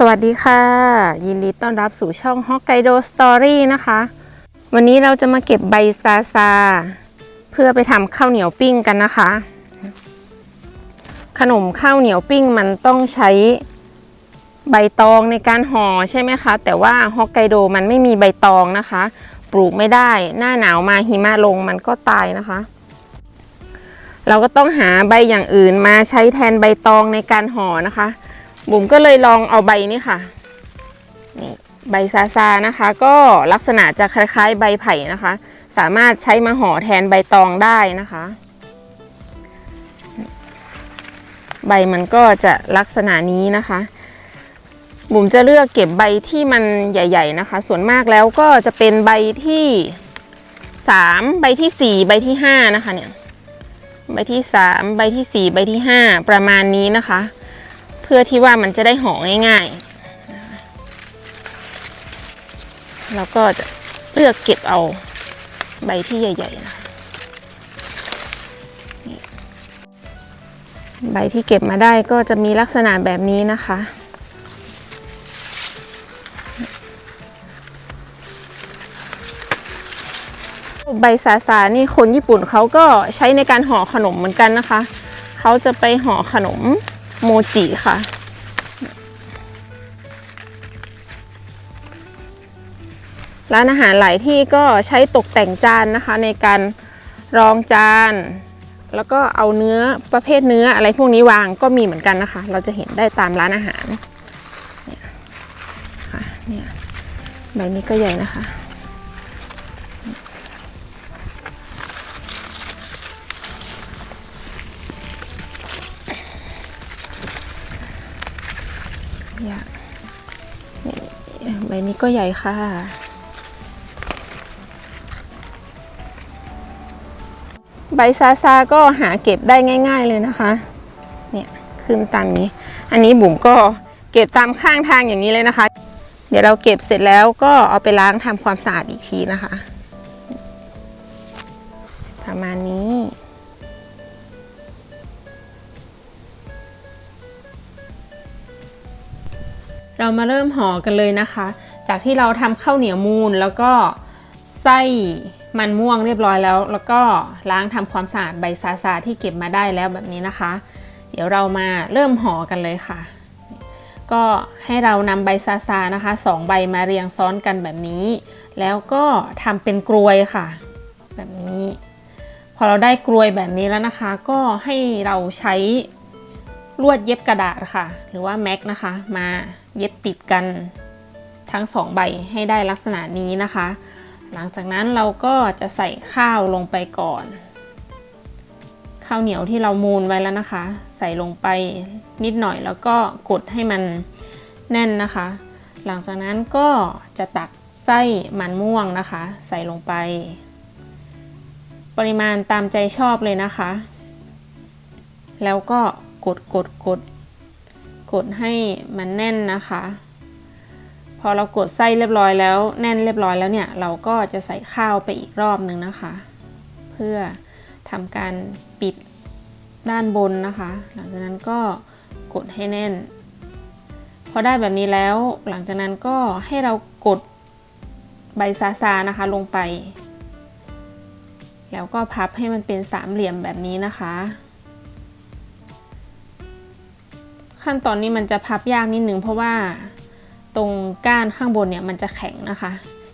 สวัสดีค่ะ ยินดีต้อนรับสู่ช่อง Hokkaido Story นะคะ วันนี้เราจะมาเก็บใบซาซา เพื่อไปทำข้าวเหนียวปิ้งกันนะคะ ขนมข้าวเหนียวปิ้งมันต้องใช้ใบตองในการห่อใช่ไหมคะ แต่ว่าฮอกไกโดมันไม่มีใบตองนะคะ ปลูกไม่ได้หน้าหนาวมาหิมะลงมันก็ตายนะคะ เราก็ต้องหาใบอย่างอื่นมาใช้แทนใบตองในการห่อนะคะ บุ๋มก็เลยลองเอาใบนี้ค่ะนี่ใบซาซานะคะ ก็ลักษณะจะคล้ายๆ ใบไผ่นะคะ สามารถใช้มาห่อแทนใบตองได้นะคะ ใบมันก็จะลักษณะนี้นะคะบุ๋มจะเลือกเก็บใบที่มันใหญ่ ๆนะคะ ส่วนมากแล้วก็จะเป็นใบที่สามใบที่สี่ใบที่ห้านะคะเนี่ยใบที่สามใบที่สี่ใบที่ห้าประมาณนี้นะคะ พื่อที่ว่ามันจะได้ห่อง่ายๆแล้วก็จะเลือกเก็บเอาใบที่ใหญ่ๆนะใบที่เก็บมาได้ก็จะมีลักษณะแบบนี้นะคะ ใบซาซานี่คนญี่ปุ่นเขาก็ใช้ในการห่อขนมเหมือนกันนะคะ เขาจะไปห่อขนม โมจิค่ะ ร้านอาหารหลายที่ก็ใช้ตกแต่งจานนะคะ ในการรองจาน แล้วก็เอาเนื้อประเภทเนื้ออะไรพวกนี้วางก็มีเหมือนกันนะคะ เราจะเห็นได้ตามร้านอาหารเนี่ยค่ะเนี่ยใบนี้ก็ใหญ่นะคะ อยากใบนี้ก็ใหญ่ค่ะ ใบซาซาก็หาเก็บได้ง่าย ๆเลยนะคะ เนี่ยขึ้นตามนี้ อันนี้บุ๋มก็เก็บตามข้างทางอย่างนี้เลยนะคะ เดี๋ยวเราเก็บเสร็จแล้วก็เอาไปล้างทำความสะอาดอีกทีนะคะ ประมาณนี้ เรามาเริ่มห่อกันเลยนะคะ จากที่เราทำข้าวเหนียวมูนแล้วก็ไส้มันม่วงเรียบร้อยแล้ว แล้วก็ล้างทำความสะอาดใบซาซาที่เก็บมาได้แล้วแบบนี้นะคะ เดี๋ยวเรามาเริ่มห่อกันเลยค่ะ ก็ให้เรานำใบซาซานะคะสองใบมาเรียงซ้อนกันแบบนี้ แล้วก็ทำเป็นกรวยค่ะ แบบนี้ พอเราได้กรวยแบบนี้แล้วนะคะ ก็ให้เราใช้ลวดเย็บกระดาษค่ะ หรือว่าแม็กนะคะ มา เย็บติดกันทั้งสองใบให้ได้ลักษณะนี้นะคะ หลังจากนั้นเราก็จะใส่ข้าวลงไปก่อน ข้าวเหนียวที่เรามูนไว้แล้วนะคะ ใส่ลงไปนิดหน่อยแล้วก็กดให้มันแน่นนะคะ หลังจากนั้นก็จะตักไส้มันม่วงนะคะ ใส่ลงไป ปริมาณตามใจชอบเลยนะคะ แล้วก็กดกดกด กดให้มันแน่นนะคะ พอเรากดไส้เรียบร้อยแล้ว แน่นเรียบร้อยแล้วเนี่ย เราก็จะใส่ข้าวไปอีกรอบหนึ่งนะคะ เพื่อทำการปิดด้านบนนะคะ หลังจากนั้นก็กดให้แน่น พอได้แบบนี้แล้ว หลังจากนั้นก็ให้เรากดใบซาซานะคะลงไป แล้วก็พับให้มันเป็นสามเหลี่ยมแบบนี้นะคะ ขั้นตอนนี้มันจะพับยากนิดนึงเพราะว่าตรงก้านข้างบนเนี่ยมันจะแข็งนะคะ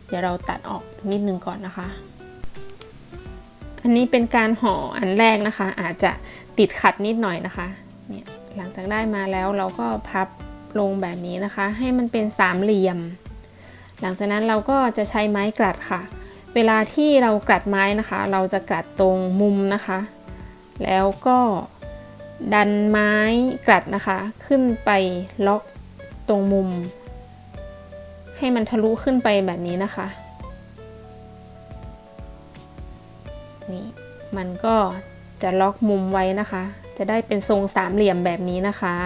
เดี๋ยวเราตัดออกนิดนึงก่อนนะคะ อันนี้เป็นการห่ออันแรกนะคะ อาจจะติดขัดนิดหน่อยนะคะเนี่ยหลังจากได้มาแล้วเราก็พับลงแบบนี้นะคะ ให้มันเป็นสามเหลี่ยม หลังจากนั้นเราก็จะใช้ไม้กลัดค่ะ เวลาที่เรากลัดไม้นะคะ เราจะกลัดตรงมุมนะคะ แล้วก็ ดันไม้กลัดนะคะ ขึ้นไปล็อกตรงมุม ให้มันทะลุขึ้นไปแบบนี้นะคะนี่มันก็จะล็อกมุมไว้นะคะ จะได้เป็นทรงสามเหลี่ยมแบบนี้นะคะ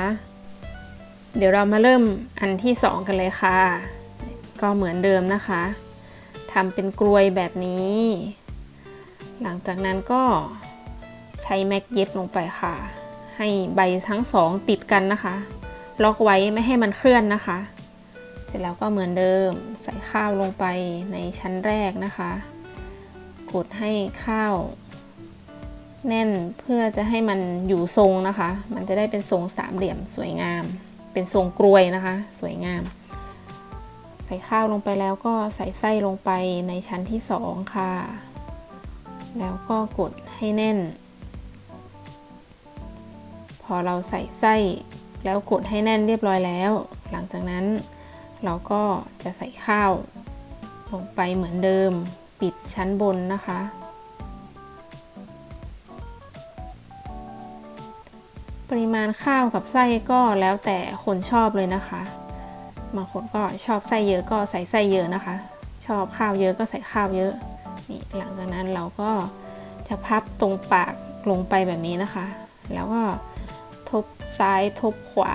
เดี๋ยวเรามาเริ่มอันที่สองกันเลยค่ะ ก็เหมือนเดิมนะคะทำเป็นกลวยแบบนี้ หลังจากนั้นก็ใช้แม็กเย็บลงไปค่ะ ให้ใบทั้งสองติดกันนะคะ ล็อกไว้ไม่ให้มันเคลื่อนนะคะ เสร็จแล้วก็เหมือนเดิมใส่ข้าวลงไปในชั้นแรกนะคะ กดให้ข้าว แน่นเพื่อจะให้มันอยู่ทรงนะคะ มันจะได้เป็นทรงสามเหลี่ยมสวยงาม เป็นทรงกรวยนะคะ สวยงาม ใส่ข้าวลงไปแล้วก็ใส่ไส้ลงไปในชั้นที่สองค่ะ แล้วก็กดให้แน่น อเราใส่ไส้แล้วกดให้แน่นเรียบร้อยแล้ว หลังจากนั้นเราก็จะใส่ข้าวลงไปเหมือนเดิม ปิดชั้นบนนะคะ ปริมาณข้าวกับไส้ก็แล้วแต่คนชอบเลยนะคะ บางคนก็ชอบไส้เยอะก็ใส่ไส้เยอะนะคะ ชอบข้าวเยอะก็ใส่ข้าวเยอะ นี่หลังจากนั้นเราก็จะพับตรงปากลงไปแบบนี้นะคะ แล้วก็ ทบซ้ายทบขวา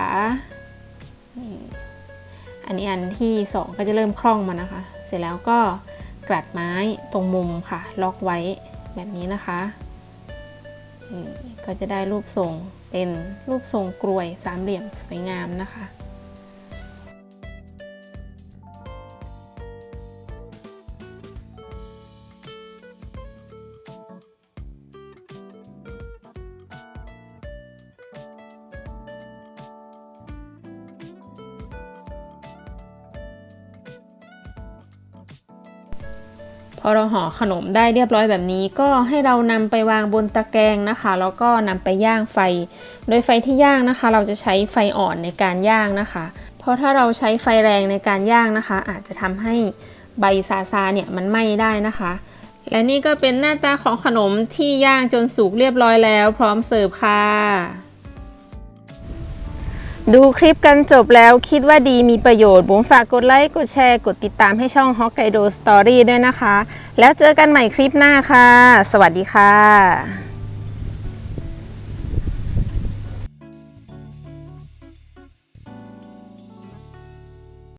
อันนี้อันที่สองก็จะเริ่มคล่องมานะคะ เสร็จแล้วก็กลัดไม้ตรงมุมค่ะ ล็อกไว้แบบนี้นะคะก็จะได้รูปทรงเป็นรูปทรงกลวยสามเหลี่ยมสวยงามนะคะ พอเราห่อขนมได้เรียบร้อยแบบนี้ ก็ให้เรานำไปวางบนตะแกรงนะคะ แล้วก็นำไปย่างไฟ โดยไฟที่ย่างนะคะ เราจะใช้ไฟอ่อนในการย่างนะคะ เพราะถ้าเราใช้ไฟแรงในการย่างนะคะ อาจจะทำให้ใบซาซาเนี่ยมันไหม้ได้นะคะ และนี่ก็เป็นหน้าตาของขนมที่ย่างจนสุกเรียบร้อยแล้ว พร้อมเสิร์ฟค่ะ ดูคลิปกันจบแล้วคิดว่าดีมีประโยชน์บุ๋มฝากกดไลค์ กดแชร์ กดติดตามให้ช่องฮอกไกโดสตอรี่ด้วยนะคะ แล้วเจอกันใหม่คลิปหน้าค่ะ สวัสดีค่ะ